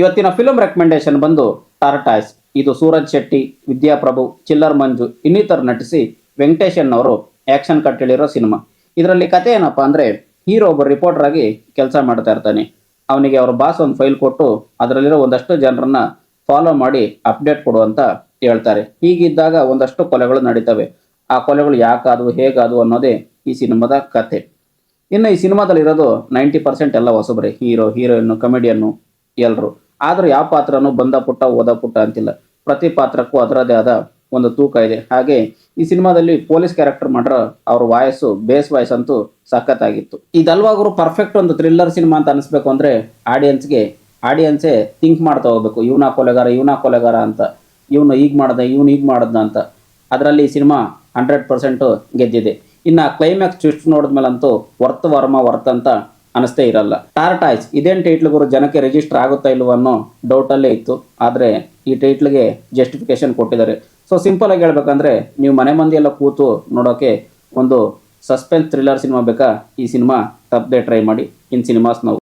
ಇವತ್ತಿನ film recommendation ಬಂದು tortoise ಇದು ಸೂರಜ್ ಶೆಟ್ಟಿ, ವಿದ್ಯಾಪ್ರಭು, ಚಿಲ್ಲರ್ ಮಂಜು ಇನ್ನಿತರ ನಟಿಸಿ ವೆಂಕಟೇಶನ್ ಅವರು ಆಕ್ಷನ್ ಕಟ್ ಹೇಳಿರೋ ಸಿನಿಮಾ ಇದರಲ್ಲಿ ಕತೆ ಏನಪ್ಪಾ ಅಂದ್ರೆ ಹೀರೋ ಒಬ್ಬ ರಿಪೋರ್ಟರ್ ಆಗಿ ಕೆಲಸ ಮಾಡ್ತಾ ಇರ್ತಾನೆ. ಅವನಿಗೆ ಅವ್ರ ಬಾಸ್ ಒಂದು ಫೈಲ್ ಕೊಟ್ಟು ಅದರಲ್ಲಿರೋ ಒಂದಷ್ಟು ಜನರನ್ನ ಫಾಲೋ ಮಾಡಿ ಅಪ್ಡೇಟ್ ಕೊಡು ಅಂತ ಹೇಳ್ತಾರೆ. ಹೀಗಿದ್ದಾಗ ಒಂದಷ್ಟು ಕೊಲೆಗಳು ನಡೀತವೆ. ಆ ಕೊಲೆಗಳು ಯಾಕಾದವು, ಹೇಗಾದವು ಅನ್ನೋದೇ ಈ ಸಿನಿಮಾದ ಕತೆ. ಇನ್ನು ಈ ಸಿನಿಮಾದಲ್ಲಿ ಇರೋದು ನೈಂಟಿ ಪರ್ಸೆಂಟ್ ಎಲ್ಲ ಹೊಸಬ್ರೆ. ಹೀರೋ ಹೀರೋಯಿನ್ ಕಮಿಡಿಯನ್ನು ಎಲ್ಲರೂ ಆದ್ರೂ ಯಾವ ಪಾತ್ರನೂ ಬಂದ ಪುಟ್ಟ, ಓದ ಪುಟ್ಟ ಅಂತಿಲ್ಲ. ಪ್ರತಿ ಪಾತ್ರಕ್ಕೂ ಅದರದೇ ಆದ ಒಂದು ತೂಕ ಇದೆ. ಹಾಗೆ ಈ ಸಿನಿಮಾದಲ್ಲಿ ಪೊಲೀಸ್ ಕ್ಯಾರೆಕ್ಟರ್ ಮಾಡ್ರ ಅವ್ರ ವಾಯಸ್ಸು, ಬೇಸ್ ವಾಯ್ಸ್ ಅಂತೂ ಸಖತ್ತಾಗಿತ್ತು. ಇದಲ್ವಾಗ್ರು ಪರ್ಫೆಕ್ಟ್ ಒಂದು ಥ್ರಿಲ್ಲರ್ ಸಿನಿಮಾ ಅಂತ ಅನಿಸ್ಬೇಕು ಅಂದ್ರೆ ಆಡಿಯನ್ಸ್ಗೆ ಆಡಿಯನ್ಸೇ ಥಿಂಕ್ ಮಾಡ್ತಾ ಹೋಗ್ಬೇಕು. ಇವನ ಕೊಲೆಗಾರ ಇವನ ಕೊಲೆಗಾರ ಅಂತ. ಇವನು ಈಗ ಮಾಡ್ದ, ಇವನು ಈಗ ಮಾಡ್ದ ಅಂತ. ಅದರಲ್ಲಿ ಈ ಸಿನಿಮಾ ಹಂಡ್ರೆಡ್ ಪರ್ಸೆಂಟು ಗೆದ್ದಿದೆ. ಇನ್ನು ಕ್ಲೈಮ್ಯಾಕ್ಸ್ ಟ್ವಿಸ್ಟ್ ನೋಡಿದ್ಮೇಲಂತೂ ವರ್ತ್ ವರ್ಮ ವರ್ತ್ ಅಂತ ಅನಿಸ್ತೇ ಇರಲ್ಲ. ಟಾರ್ಟಾಯ್ಸ್ ಇದೇನು ಟೈಟ್ಲ್ಗಳು ಜನಕ್ಕೆ ರಿಜಿಸ್ಟರ್ ಆಗುತ್ತಾ ಇಲ್ವೋ ಅನ್ನೋ ಡೌಟಲ್ಲೇ ಇತ್ತು. ಆದರೆ ಈ ಟೈಟ್ಲ್ಗೆ ಜಸ್ಟಿಫಿಕೇಶನ್ ಕೊಟ್ಟಿದ್ದಾರೆ. ಸೊ ಸಿಂಪಲ್ ಆಗಿ ಹೇಳ್ಬೇಕಂದ್ರೆ ನೀವು ಮನೆ ಮಂದಿಯೆಲ್ಲ ಕೂತು ನೋಡೋಕೆ ಒಂದು ಸಸ್ಪೆನ್ಸ್ ಥ್ರಿಲ್ಲರ್ ಸಿನಿಮಾ ಬೇಕಾ? ಈ ಸಿನಿಮಾ ತಪ್ಪದೆ ಟ್ರೈ ಮಾಡಿ. ಇನ್ ಸಿನಿಮಾಸ್ ನಾವು.